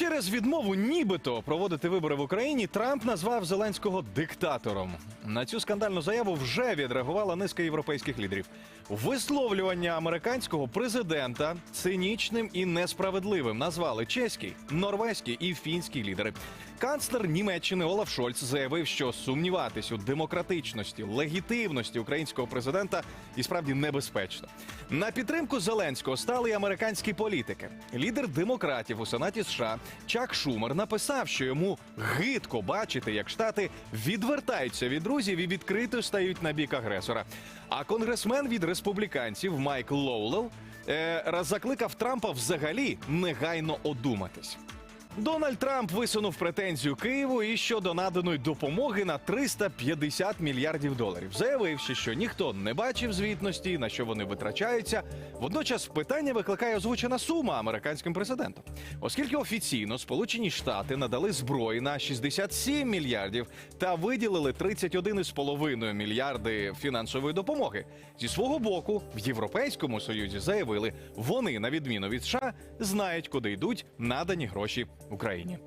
Через відмову нібито проводити вибори в Україні Трамп назвав Зеленського диктатором. На цю скандальну заяву вже відреагувала низка європейських лідерів. Висловлювання американського президента цинічним і несправедливим назвали чеський, норвезький і фінський лідери. Канцлер Німеччини Олаф Шольц заявив, що сумніватись у демократичності, легітимності українського президента і справді небезпечно. На підтримку Зеленського стали й американські політики. Лідер демократів у Сенаті США Чак Шумер написав, що йому гидко бачити, як штати відвертаються від друзів і відкрито стають на бік агресора. А конгресмен від республіканців Майк Лоулел е, закликав Трампа взагалі негайно одуматись. Дональд Трамп висунув претензію Києву і щодо наданої допомоги на 350 мільярдів доларів, заявивши, що ніхто не бачив звітності, на що вони витрачаються. Водночас питання викликає озвучена сума американським президентом, оскільки офіційно Сполучені Штати надали зброї на 67 мільярдів та виділили 31,5 мільярди фінансової допомоги. Зі свого боку, в Європейському Союзі заявили, вони, на відміну від США, знають, куди йдуть надані гроші Україні.